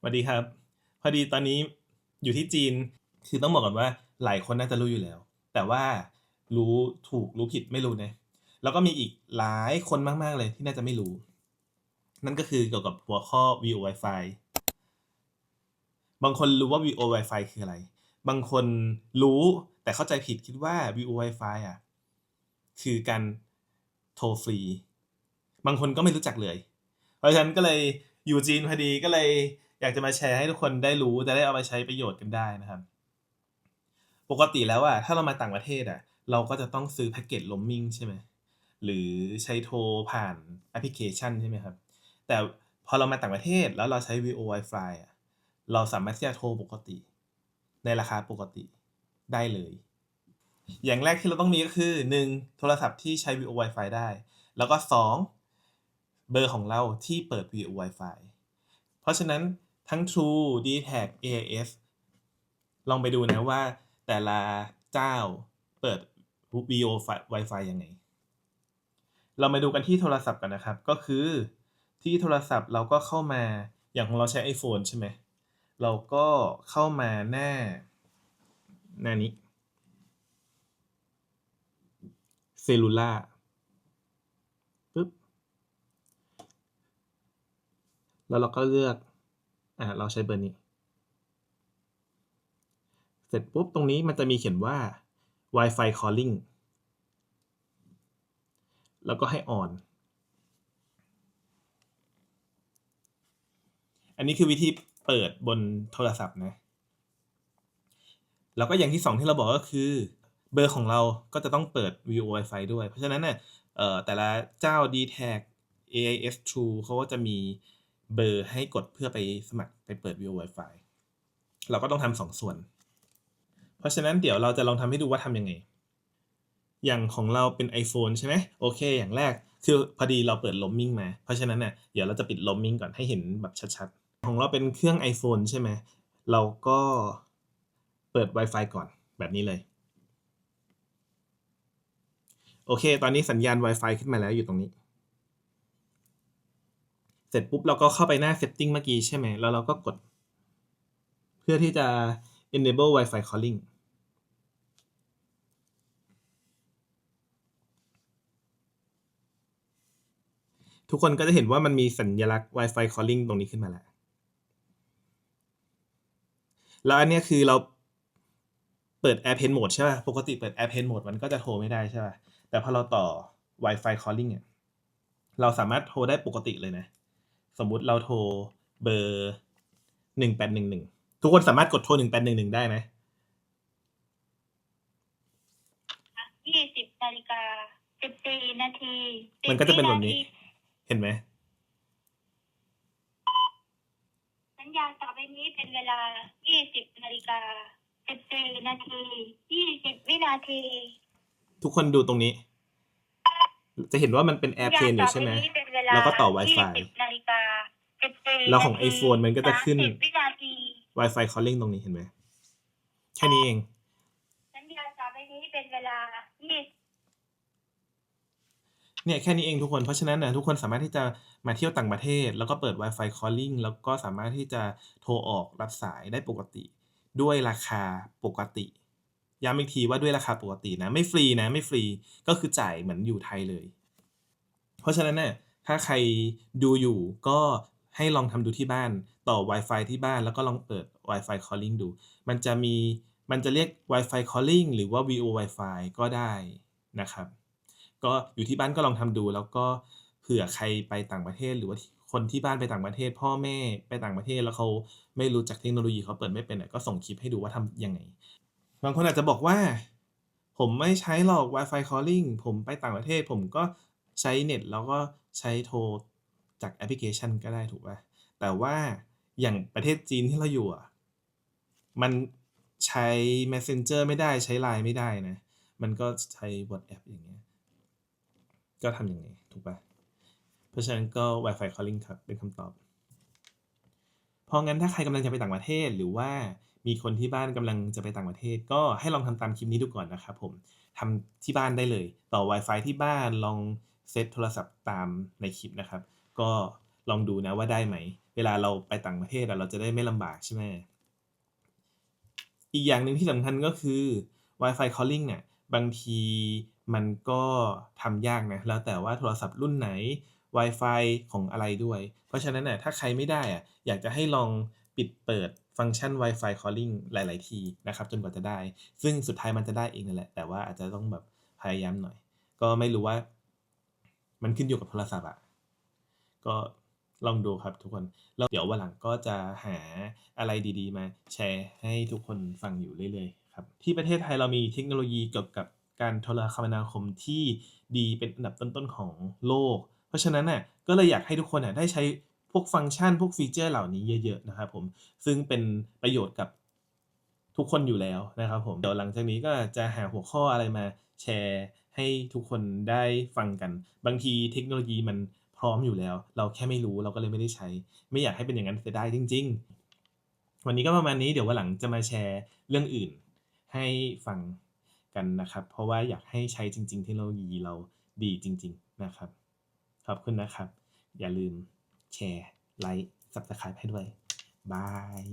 สวัสดีครับ พอดีตอนนี้อยู่ที่จีน คือต้องบอกก่อนว่าหลายคนน่าจะรู้อยู่แล้ว แต่ว่ารู้ถูกรู้ผิดไม่รู้นะแล้วก็มีอีกหลายคนมาก ๆ เลยที่น่าจะไม่รู้ นั่นก็คือเกี่ยวกับหัวข้อ VO Wi-Fi บางคนรู้ว่า VO Wi-Fi คืออะไร บางคนรู้แต่เข้าใจผิดคิดว่า VO Wi-Fi อะ คือการโทรฟรี บางคนก็ไม่รู้จักเลย เพราะฉะนั้นก็เลยอยู่จีนพอดีก็เลย อยากจะมาแชร์ให้ทุกคนได้รู้จะได้เอาไปใช้ประโยชน์กันได้นะครับ ปกติแล้วอะถ้าเรามาต่างประเทศอะเราก็จะต้องซื้อแพ็กเกจ roaming ใช่ไหมหรือใช้โทรผ่านแอปพลิเคชันใช่ไหมครับ แต่พอเรามาต่างประเทศแล้วเราใช้ VO Wi-Fi อะเราสามารถที่จะโทรปกติ ในราคาปกติได้เลย อย่างแรกที่เราต้องมีก็คือ 1. โทรศัพท์ที่ใช้ VO Wi-Fi ได้ แล้วก็ 2. เบอร์ของเราที่เปิด VO Wi-Fi เพราะฉะนั้น ทั้ง True d t a c AIS ลองไปดูนะว่าแต่ละเจ้าเปิด VO Wi-Fi ยังไง เรามาดูกันที่โทรศัพท์กันนะครับ ก็คือที่โทรศัพท์เราก็เข้ามาอย่างของเราใช้ iPhone ใช่ไหม เราก็เข้ามาหน้า หน้านี้เซลูล่าปึ๊บ แล้วเราก็เลือก อ่าเราใช้เบอร์นี้ เสร็จปุ๊บตรงนี้มันจะมีเขียนว่า Wi-Fi calling แล้วก็ให้ on อันนี้คือวิธีเปิดบนโทรศัพท์นะ แล้วก็อย่างที่สองที่เราบอกก็คือ เบอร์ของเราก็จะต้องเปิด VO Wi-Fi ด้วย เพราะฉะนั้นเนี่ยแต่ละเจ้า d t a c AIS True เขาก็จะมี เบอร์ให้กดเพื่อไปสมัครไปเปิด VO Wi-Fi เราก็ต้องทำสองส่วน เพราะฉะนั้นเดี๋ยวเราจะลองทำให้ดูว่าทำยังไง อย่างของเราเป็น iPhone ใช่ไหมโอเค อย่างแรกคือพอดีเราเปิด roaming มา เพราะฉะนั้นเนี่ยเดี๋ยวเราจะปิด roaming ก่อนให้เห็นแบบชัดๆ ของเราเป็นเครื่อง iPhone ใช่ไหมเราก็เปิด Wi-Fi ก่อนแบบนี้เลย โอเค ตอนนี้สัญญาณ Wi-Fi ขึ้นมาแล้วอยู่ตรงนี้ เสร็จปุ๊บเราก็เข้าไปหน้า setting เมื่อกี้ใช่ไหม แล้วเราก็กด เพื่อที่จะ enable Wi-Fi calling ทุกคนก็จะเห็นว่ามันมีสัญลักษณ์ Wi-Fi calling ตรงนี้ขึ้นมาแล้ว แล้วอันนี้คือเราเปิด AirPlane Mode ใช่ป่ะ ปกติเปิด AirPlane Mode มันก็จะโทรไม่ได้ใช่ป่ะ แต่พอเราต่อ Wi-Fi calling เนี่ย เราสามารถโทรได้ปกติเลยนะ สมมุติเราโทรเบอร์หนึ่งแปดหนึ่งหนึ่งทุกคนสามารถกดโทรหนึ่งแปดหนึ่งหนึ่งได้นะยี่สิบนาฬิกาสิบสี่นาทีมันก็จะเป็นแบบนี้10วิาทีเห็นไหมสัญญาณต่อไปนี้เป็นเวลายี่สิบนาฬิกาสิบสี่นาทียี่สิบวินาที ทุกคนดูตรงนี้ จะเห็นว่ามันเป็น AirPlane อยู่ใช่ไหมสัญญาณต่อปนี้เป็นเว ลาแล้วก็ต่อ Wi-Fi ยี่สิบนาฬิกาสิบสี่แล้วของนาที iPhone มันก็จะขึ้นสามสิบวินาที Wi-Fi calling ตรงนี้เห็นไหมแค่นี้เอง สัญญาณต่อไปนี้เป็นเวลายี่เนี่ยแค่นี้เองทุกคน เพราะฉะนั้นนะทุกคนสามารถที่จะมาเที่ยวต่างประเทศ แล้วก็เปิด Wi-Fi calling แล้วก็สามารถที่จะโทรออกรับสายได้ปกติ ด้วยราคาปกติ ย้ำอีกทีว่าด้วยราคาปกตินะ ไม่ฟรีนะไม่ฟรีก็คือจ่ายเหมือนอยู่ไทยเลย เพราะฉะนั้นเนี่ย ถ้าใครดูอยู่ก็ให้ลองทำดูที่บ้าน ต่อ Wi-Fi ที่บ้านแล้วก็ลองเปิด Wi-Fi calling ดู มันจะมีมันจะเรียก Wi-Fi calling หรือว่า VO Wi-Fi ก็ได้นะครับ ก็อยู่ที่บ้านก็ลองทำดู แล้วก็เผื่อใครไปต่างประเทศหรือว่าคนที่บ้านไปต่างประเทศ พ่อแม่ไปต่างประเทศแล้วเขาไม่รู้จักเทคโนโลยีเขาเปิดไม่เป็นก็ส่งคลิปให้ดูว่าทำยังไง บางคนอาจจะบอกว่า ผมไม่ใช้หรอก Wi-Fi calling ผมไปต่างประเทศ ผมก็ ใช้เน็ตแล้วก็ใช้โทรจากแอปพลิเคชันก็ได้ถูกป่ะแต่ว่าอย่างประเทศจีนที่เราอยู่อะมันใช้ Messenger ไม่ได้ใช้ Line ไม่ได้นะ มันก็ใช้ WhatsApp อย่างเงี้ยก็ทำอยังไงถูกป่ะ เพราะฉะนั้นก็ Wi-Fi calling ครับ เป็นคำตอบ เพราะงั้นถ้าใครกำลังจะไปต่างประเทศหรือว่ามีคนที่บ้านกำลังจะไปต่างประเทศ ก็ให้ลองทำตามคลิปนี้ดูก่อนนะครับผมทำที่บ้านได้เลย ต่อ Wi-Fi ที่บ้านลอง เซตโทรศัพท์ตามในคลิปนะครับ ก็ลองดูนะว่าได้ไหม เวลาเราไปต่างประเทศเราจะได้ไม่ลำบากใช่ไหมอีกอย่างหนึ่งที่สำคัญก็คือ Wi-Fi calling เนี่ยบางทีมันก็ทำยากนะ แล้วแต่ว่าโทรศัพท์รุ่นไหน Wi-Fi ของอะไรด้วย เพราะฉะนั้นน่ะถ้าใครไม่ได้อะอยากจะให้ลองปิดเปิดฟังก์ชัน Wi-Fi calling หลาย ๆ ทีนะครับ จนกว่าจะได้ ซึ่งสุดท้ายมันจะได้เองนั่นแหละ แต่ว่าอาจจะต้องแบบพยายามหน่อย ก็ไม่รู้ว่า มันขึ้นอยู่กับโทรศัพท์อะก็ลองดูครับทุกคนแล้วเดี๋ยววันหลังก็จะหาอะไรดีๆ มาแชร์ให้ทุกคนฟังอยู่เรื่อยๆครับที่ประเทศไทยเรามีเทคโนโลยีเกี่ยวกับการโทรคมนาคมที่ดีเป็นอันดับต้นๆของโลก เพราะฉะนั้นน่ะก็เลยอยากให้ทุกคนน่ะได้ใช้พวกฟังก์ชันพวกฟีเจอร์เหล่านี้เยอะๆนะครับผมซึ่งเป็นประโยชน์กับทุกคนอยู่แล้วนะครับผมเดี๋ยวหลังจากนี้ก็จะหาหัวข้ออะไรมาแชร์ ให้ทุกคนได้ฟังกัน บางทีเทคโนโลยีมันพร้อมอยู่แล้ว เราแค่ไม่รู้เราก็เลยไม่ได้ใช้ ไม่อยากให้เป็นอย่างนั้นเสียดายจริง ๆ วันนี้ก็ประมาณนี้เดี๋ยววันหลังจะมาแชร์เรื่องอื่น ให้ฟังกันนะครับ เพราะว่าอยากให้ใช้จริง ๆ เทคโนโลยีเราดีจริง ๆนะครับ ขอบคุณนะครับ อย่าลืมแชร์ไลค์ Subscribe ให้ด้วยบาย